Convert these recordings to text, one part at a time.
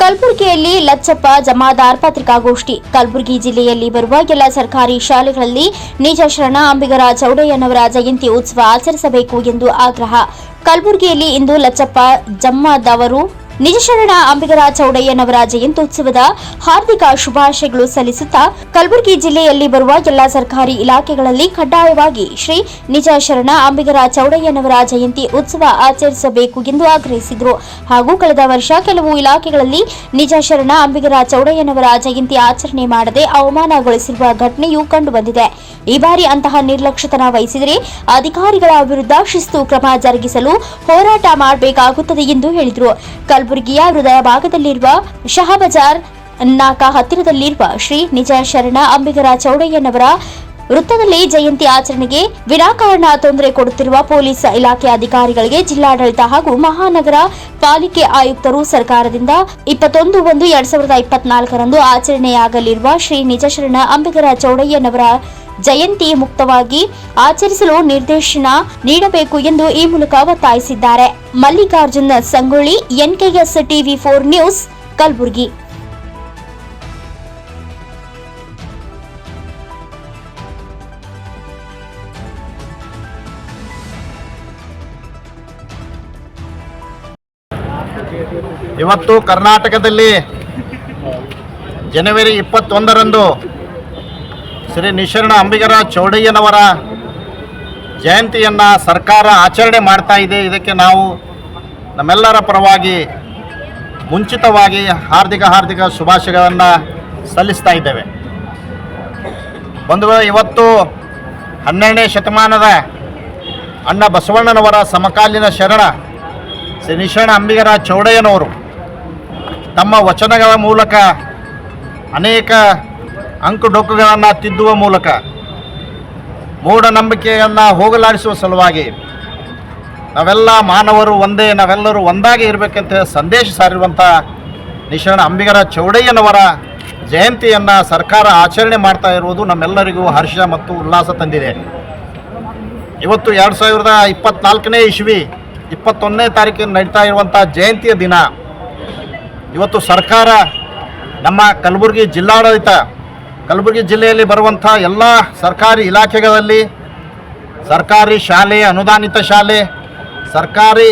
ಕಲಬುರಗಿಯಲ್ಲಿ ಲಚ್ಚಪ್ಪ ಜಮಾದಾರ್ ಪತ್ರಿಕಾಗೋಷ್ಠಿ. ಕಲಬುರಗಿ ಜಿಲ್ಲೆಯಲ್ಲಿ ಬರುವ ಎಲ್ಲ ಸರ್ಕಾರಿ ಶಾಲೆಗಳಲ್ಲಿ ನಿಜ ಶರಣ ಅಂಬಿಗರ ಚೌಡಯ್ಯನವರ ಜಯಂತಿ ಉತ್ಸವ ಆಚರಿಸಬೇಕು ಎಂದು ಆಗ್ರಹ. ಕಲಬುರಗಿಯಲ್ಲಿ ಇಂದು ಲಚ್ಚಪ್ಪ ಜಮ್ಮಾದವರು ನಿಜ ಶರಣ ಅಂಬಿಗರ ಚೌಡಯ್ಯನವರ ಜಯಂತ್ಯುತ್ಸವದ ಹಾರ್ದಿಕ ಶುಭಾಶಯಗಳು ಸಲ್ಲಿಸುತ್ತಾ ಕಲಬುರಗಿ ಜಿಲ್ಲೆಯಲ್ಲಿ ಬರುವ ಎಲ್ಲಾ ಸರ್ಕಾರಿ ಇಲಾಖೆಗಳಲ್ಲಿ ಕಡ್ಡಾಯವಾಗಿ ಶ್ರೀ ನಿಜಶರಣ ಅಂಬಿಗರ ಚೌಡಯ್ಯನವರ ಜಯಂತಿ ಉತ್ಸವ ಆಚರಿಸಬೇಕು ಎಂದು ಆಗ್ರಹಿಸಿದರು. ಹಾಗೂ ಕಳೆದ ವರ್ಷ ಕೆಲವು ಇಲಾಖೆಗಳಲ್ಲಿ ನಿಜಶರಣ ಅಂಬಿಗರ ಚೌಡಯ್ಯನವರ ಜಯಂತಿ ಆಚರಣೆ ಮಾಡದೆ ಅವಮಾನಗೊಳಿಸಿರುವ ಘಟನೆಯೂ ಕಂಡುಬಂದಿದೆ ಈ ಬಾರಿ ಅಂತಹ ನಿರ್ಲಕ್ಷ್ಯತನ ವಹಿಸಿದರೆ ಅಧಿಕಾರಿಗಳ ವಿರುದ್ಧ ಶಿಸ್ತು ಕ್ರಮ ಜರುಗಿಸಲು ಹೋರಾಟ ಮಾಡಬೇಕಾಗುತ್ತದೆ ಎಂದು ಹೇಳಿದರು. ಕಲಬುರಗಿಯ ಹೃದಯ ಭಾಗದಲ್ಲಿರುವ ಶಹಬಜಾರ್ ನಾಕಾ ಹತ್ತಿರದಲ್ಲಿರುವ ಶ್ರೀ ನಿಜ ಶರಣ ಅಂಬಿಗರ ಚೌಡಯ್ಯನವರ ವೃತ್ತದಲ್ಲಿ ಜಯಂತಿ ಆಚರಣೆಗೆ ವಿನಾಕಾರಣ ತೊಂದರೆ ಕೊಡುತ್ತಿರುವ ಪೊಲೀಸ್ ಇಲಾಖೆ ಅಧಿಕಾರಿಗಳಿಗೆ ಜಿಲ್ಲಾಡಳಿತ ಹಾಗೂ ಮಹಾನಗರ ಪಾಲಿಕೆ ಆಯುಕ್ತರು ಸರ್ಕಾರದಿಂದ ಇಪ್ಪತ್ತೊಂದು ಒಂದು ಎರಡ್ ಸಾವಿರದ ಇಪ್ಪತ್ನಾಲ್ಕರಂದು ಆಚರಣೆಯಾಗಲಿರುವ ಶ್ರೀ ನಿಜಶರಣ ಅಂಬಿಗರ ಚೌಡಯ್ಯನವರ ಜಯಂತಿ ಮುಕ್ತವಾಗಿ ಆಚರಿಸಲು ನಿರ್ದೇಶನ ನೀಡಬೇಕು ಎಂದು ಈ ಮೂಲಕ ಒತ್ತಾಯಿಸಿದ್ದಾರೆ. Mallikarjuna Sangolli, NKS TV four news, Kalaburagi. ಇವತ್ತು ಕರ್ನಾಟಕದಲ್ಲಿ ಜನವರಿ ಇಪ್ಪತ್ತೊಂದರಂದು ಶ್ರೀ ನಿಶರಣ ಅಂಬಿಗರ ಚೌಡಯ್ಯನವರ ಜಯಂತಿಯನ್ನು ಸರ್ಕಾರ ಆಚರಣೆ ಮಾಡ್ತಾ ಇದೆ. ಇದಕ್ಕೆ ನಾವು ನಮ್ಮೆಲ್ಲರ ಪರವಾಗಿ ಮುಂಚಿತವಾಗಿ ಹಾರ್ದಿಕ ಹಾರ್ದಿಕ ಶುಭಾಶಯಗಳನ್ನು ಸಲ್ಲಿಸ್ತಾ ಇದ್ದೇವೆ. ಬಂಧುಗಳು, ಇವತ್ತು ಹನ್ನೆರಡನೇ ಶತಮಾನದ ಅಣ್ಣ ಬಸವಣ್ಣನವರ ಸಮಕಾಲೀನ ಶರಣ ಶ್ರೀ ನಿಶರಣ ಅಂಬಿಗರ ಚೌಡಯ್ಯನವರು. ತಮ್ಮ ವಚನಗಳ ಮೂಲಕ ಅನೇಕ ಅಂಕುಡೊಂಕುಗಳನ್ನು ತಿದ್ದುವ ಮೂಲಕ ಮೂಢನಂಬಿಕೆಯನ್ನು ಹೋಗಲಾಡಿಸುವ ಸಲುವಾಗಿ ನಾವೆಲ್ಲ ಮಾನವರು ಒಂದೇ, ನಾವೆಲ್ಲರೂ ಒಂದಾಗಿ ಇರಬೇಕಂತ ಸಂದೇಶ ಸಾರಿರುವಂಥ ನಿಶರಣ ಅಂಬಿಗರ ಚೌಡಯ್ಯನವರ ಜಯಂತಿಯನ್ನು ಸರ್ಕಾರ ಆಚರಣೆ ಮಾಡ್ತಾ ಇರುವುದು ನಮ್ಮೆಲ್ಲರಿಗೂ ಹರ್ಷ ಮತ್ತು ಉಲ್ಲಾಸ ತಂದಿದೆ. ಇವತ್ತು ಎರಡು ಸಾವಿರದ ಇಪ್ಪತ್ನಾಲ್ಕನೇ ಇಸ್ವಿ, ಇಪ್ಪತ್ತೊಂದನೇ ತಾರೀಕಿನ ನಡೀತಾ ಇರುವಂಥ ಜಯಂತಿಯ ದಿನ. ಇವತ್ತು ಸರ್ಕಾರ ನಮ್ಮ ಕಲಬುರಗಿ ಜಿಲ್ಲಾಡಳಿತ ಕಲಬುರಗಿ ಜಿಲ್ಲೆಯಲ್ಲಿ ಬರುವಂಥ ಎಲ್ಲ ಸರ್ಕಾರಿ ಇಲಾಖೆಗಳಲ್ಲಿ ಸರ್ಕಾರಿ ಶಾಲೆ, ಅನುದಾನಿತ ಶಾಲೆ, ಸರ್ಕಾರಿ,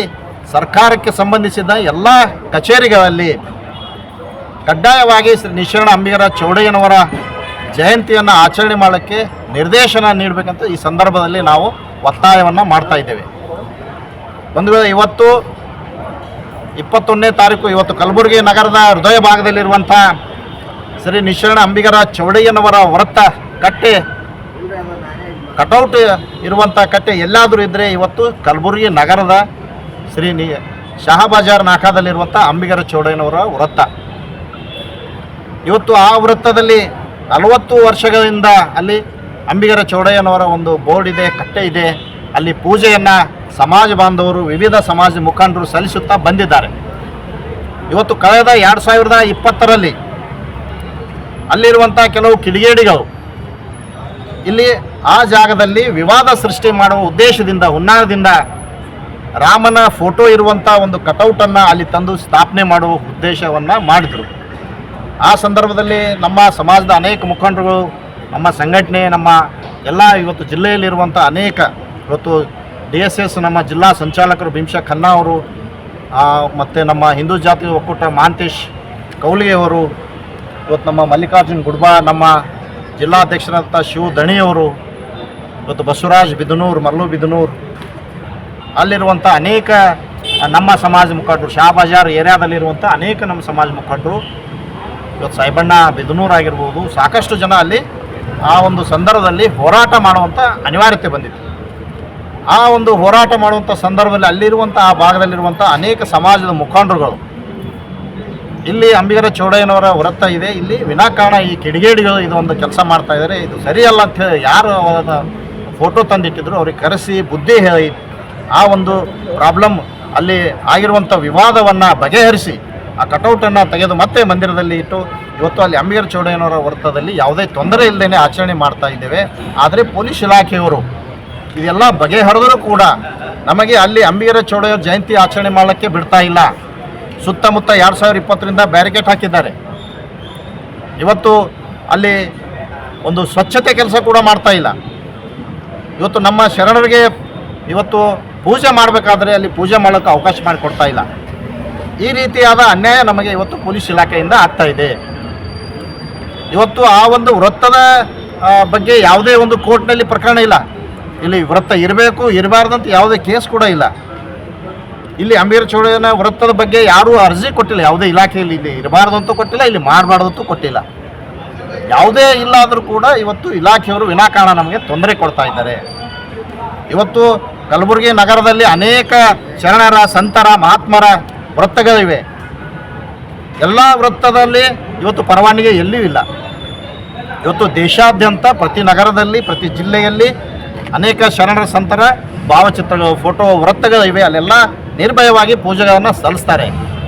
ಸರ್ಕಾರಕ್ಕೆ ಸಂಬಂಧಿಸಿದ ಎಲ್ಲ ಕಚೇರಿಗಳಲ್ಲಿ ಕಡ್ಡಾಯವಾಗಿ ಶ್ರೀ ನಿಶರಣ ಅಂಬಿಗರ ಚೌಡಯ್ಯನವರ ಜಯಂತಿಯನ್ನು ಆಚರಣೆ ಮಾಡೋಕ್ಕೆ ನಿರ್ದೇಶನ ನೀಡಬೇಕಂತ ಈ ಸಂದರ್ಭದಲ್ಲಿ ನಾವು ಒತ್ತಾಯವನ್ನು ಮಾಡ್ತಾ ಇದ್ದೇವೆ. ಒಂದು ವೇಳೆ ಇವತ್ತು ಇಪ್ಪತ್ತೊಂದನೇ ತಾರೀಕು ಇವತ್ತು ಕಲಬುರಗಿ ನಗರದ ಹೃದಯ ಭಾಗದಲ್ಲಿರುವಂಥ ಶ್ರೀ ನಿಶರಣ ಅಂಬಿಗರ ಚೌಡಯ್ಯನವರ ವೃತ್ತ ಕಟ್ಟೆ. ಕಟೌಟ್ ಇರುವಂಥ ಕಟ್ಟೆ ಎಲ್ಲಾದರೂ ಇದ್ದರೆ ಇವತ್ತು ಕಲಬುರಗಿ ನಗರದ ಶ್ರೀ ನಿ ಶಹಾಬಜಾರ್ ನಾಕಾದಲ್ಲಿರುವಂಥ ಅಂಬಿಗರ ಚೌಡಯ್ಯನವರ ವೃತ್ತ. ಇವತ್ತು ಆ ವೃತ್ತದಲ್ಲಿ ನಲವತ್ತು ವರ್ಷಗಳಿಂದ ಅಲ್ಲಿ ಅಂಬಿಗರ ಚೌಡಯ್ಯನವರ ಒಂದು ಬೋರ್ಡ್ ಇದೆ, ಕಟ್ಟೆ ಇದೆ. ಅಲ್ಲಿ ಪೂಜೆಯನ್ನು ಸಮಾಜ ಬಾಂಧವರು, ವಿವಿಧ ಸಮಾಜ ಮುಖಂಡರು ಸಲ್ಲಿಸುತ್ತಾ ಬಂದಿದ್ದಾರೆ. ಇವತ್ತು ಕಳೆದ ಎರಡು ಸಾವಿರದ ಇಪ್ಪತ್ತರಲ್ಲಿ ಅಲ್ಲಿರುವಂಥ ಕೆಲವು ಕಿಡಿಗೇಡಿಗಳು ಇಲ್ಲಿ ಆ ಜಾಗದಲ್ಲಿ ವಿವಾದ ಸೃಷ್ಟಿ ಮಾಡುವ ಉದ್ದೇಶದಿಂದ, ಹುನ್ನಾರದಿಂದ ರಾಮನ ಫೋಟೋ ಇರುವಂಥ ಒಂದು ಕಟೌಟನ್ನು ಅಲ್ಲಿ ತಂದು ಸ್ಥಾಪನೆ ಮಾಡುವ ಉದ್ದೇಶವನ್ನು ಮಾಡಿದರು. ಆ ಸಂದರ್ಭದಲ್ಲಿ ನಮ್ಮ ಸಮಾಜದ ಅನೇಕ ಮುಖಂಡರುಗಳು, ನಮ್ಮ ಸಂಘಟನೆ, ನಮ್ಮ ಎಲ್ಲ ಇವತ್ತು ಜಿಲ್ಲೆಯಲ್ಲಿರುವಂಥ ಅನೇಕ ಇವತ್ತು ಡಿ ಎಸ್ ಎಸ್, ನಮ್ಮ ಜಿಲ್ಲಾ ಸಂಚಾಲಕರು ಭೀಮಶಾ ಖನ್ನಾ ಅವರು ಮತ್ತು ನಮ್ಮ ಹಿಂದೂ ಜಾತಿ ಒಕ್ಕೂಟ ಮಾಂತೇಶ್ ಕೌಲಿಗೆ ಅವರು ಇವತ್ತು ನಮ್ಮ ಮಲ್ಲಿಕಾರ್ಜುನ್ ಗುಡ್ಬಾ, ನಮ್ಮ ಜಿಲ್ಲಾಧ್ಯಕ್ಷರಾದಂಥ ಶಿವ ದಣಿಯವರು ಇವತ್ತು ಬಸವರಾಜ್ ಬಿದನೂರು ಮರಳು ಬಿದನೂರು, ಅಲ್ಲಿರುವಂಥ ಅನೇಕ ನಮ್ಮ ಸಮಾಜ ಮುಖಂಡರು ಶಹಾಬಜಾರ್ ಏರಿಯಾದಲ್ಲಿರುವಂಥ ಅನೇಕ ನಮ್ಮ ಸಮಾಜ ಮುಖಂಡರು, ಇವತ್ತು ಸಾಯಿಬಣ್ಣ ಬಿದನೂರು ಆಗಿರ್ಬೋದು, ಸಾಕಷ್ಟು ಜನ ಅಲ್ಲಿ ಆ ಒಂದು ಸಂದರ್ಭದಲ್ಲಿ ಹೋರಾಟ ಮಾಡುವಂಥ ಅನಿವಾರ್ಯತೆ ಬಂದಿತ್ತು. ಆ ಒಂದು ಹೋರಾಟ ಮಾಡುವಂಥ ಸಂದರ್ಭದಲ್ಲಿ ಅಲ್ಲಿರುವಂಥ, ಆ ಭಾಗದಲ್ಲಿರುವಂಥ ಅನೇಕ ಸಮಾಜದ ಮುಖಂಡರುಗಳು ಇಲ್ಲಿ ಅಂಬಿಗರ ಚೌಡಯ್ಯನವರ ವೃತ್ತ ಇದೆ. ಇಲ್ಲಿ ವಿನಾಕಾರಣ ಈ ಕಿಡಿಗೇಡಿಗಳು ಇದು ಒಂದು ಕೆಲಸ ಮಾಡ್ತಾ ಇದ್ದಾರೆ. ಇದು ಸರಿಯಲ್ಲ ಅಂತ ಹೇಳಿ ಯಾರು ಅವರ ಫೋಟೋ ತಂದಿಟ್ಟಿದ್ರು, ಅವ್ರಿಗೆ ಕರೆಸಿ ಬುದ್ಧಿ ಹೇಳಿ. ಆ ಒಂದು ಪ್ರಾಬ್ಲಮ್ ಅಲ್ಲಿ ಆಗಿರುವಂಥ ವಿವಾದವನ್ನು ಬಗೆಹರಿಸಿ ಆ ಕಟೌಟನ್ನು ತೆಗೆದು ಮತ್ತೆ ಮಂದಿರದಲ್ಲಿ ಇಟ್ಟು, ಇವತ್ತು ಅಲ್ಲಿ ಅಂಬಿಗರ ಚೌಡಯ್ಯನವರ ವೃತ್ತದಲ್ಲಿ ಯಾವುದೇ ತೊಂದರೆ ಇಲ್ಲದೇ ಆಚರಣೆ ಮಾಡ್ತಾ ಇದ್ದೇವೆ. ಆದರೆ ಪೊಲೀಸ್ ಇಲಾಖೆಯವರು ಇದೆಲ್ಲ ಬಗೆಹರಿದರೂ ಕೂಡ ನಮಗೆ ಅಲ್ಲಿ ಅಂಬಿಗರ ಚೌಡಯ್ಯ ಜಯಂತಿ ಆಚರಣೆ ಮಾಡೋಕ್ಕೆ ಬಿಡ್ತಾ ಇಲ್ಲ. ಸುತ್ತಮುತ್ತ ಎರಡು ಸಾವಿರ ಇಪ್ಪತ್ತರಿಂದ ಬ್ಯಾರಿಕೇಡ್ ಹಾಕಿದ್ದಾರೆ. ಇವತ್ತು ಅಲ್ಲಿ ಒಂದು ಸ್ವಚ್ಛತೆ ಕೆಲಸ ಕೂಡ ಮಾಡ್ತಾ ಇಲ್ಲ. ಇವತ್ತು ನಮ್ಮ ಶರಣರಿಗೆ ಇವತ್ತು ಪೂಜೆ ಮಾಡಬೇಕಾದ್ರೆ ಅಲ್ಲಿ ಪೂಜೆ ಮಾಡೋಕ್ಕೆ ಅವಕಾಶ ಮಾಡಿಕೊಡ್ತಾ ಇಲ್ಲ. ಈ ರೀತಿಯಾದ ಅನ್ಯಾಯ ನಮಗೆ ಇವತ್ತು ಪೊಲೀಸ್ ಇಲಾಖೆಯಿಂದ ಆಗ್ತಾ ಇದೆ. ಇವತ್ತು ಆ ಒಂದು ವೃತ್ತದ ಬಗ್ಗೆ ಯಾವುದೇ ಒಂದು ಕೋರ್ಟ್ನಲ್ಲಿ ಪ್ರಕರಣ ಇಲ್ಲ. ಇಲ್ಲಿ ವೃತ್ತ ಇರಬೇಕು, ಇರಬಾರ್ದಂತ ಯಾವುದೇ ಕೇಸ್ ಕೂಡ ಇಲ್ಲ. ಇಲ್ಲಿ ಅಂಬೀರ್ ಚೌಡಯ್ಯನ ವೃತ್ತದ ಬಗ್ಗೆ ಯಾರೂ ಅರ್ಜಿ ಕೊಟ್ಟಿಲ್ಲ. ಯಾವುದೇ ಇಲಾಖೆಯಲ್ಲಿ ಇಲ್ಲಿ ಇರಬಾರ್ದಂತೂ ಕೊಟ್ಟಿಲ್ಲ, ಇಲ್ಲಿ ಮಾಡಬಾರ್ದಂತೂ ಕೊಟ್ಟಿಲ್ಲ. ಯಾವುದೇ ಇಲ್ಲಾದರೂ ಕೂಡ ಇವತ್ತು ಇಲಾಖೆಯವರು ವಿನಾಕಾರಣ ನಮಗೆ ತೊಂದರೆ ಕೊಡ್ತಾ ಇದ್ದಾರೆ. ಇವತ್ತು ಕಲಬುರಗಿ ನಗರದಲ್ಲಿ ಅನೇಕ ಶರಣರ, ಸಂತರ, ಮಹಾತ್ಮರ ವೃತ್ತಗಳಿವೆ. ಎಲ್ಲ ವೃತ್ತದಲ್ಲಿ ಇವತ್ತು ಪರವಾನಗಿ ಎಲ್ಲಿಯೂ ಇಲ್ಲ. ಇವತ್ತು ದೇಶಾದ್ಯಂತ ಪ್ರತಿ ನಗರದಲ್ಲಿ, ಪ್ರತಿ ಜಿಲ್ಲೆಯಲ್ಲಿ ಅನೇಕ ಶರಣರ, ಸಂತರ ಭಾವಚಿತ್ರಗಳು, ಫೋಟೋ ವೃತ್ತಗಳಿವೆ ಅಲ್ಲೆಲ್ಲ ನಿರ್ಭಯವಾಗಿ ಪೂಜೆಗಳನ್ನು ಸಲ್ಲಿಸ್ತಾರೆ.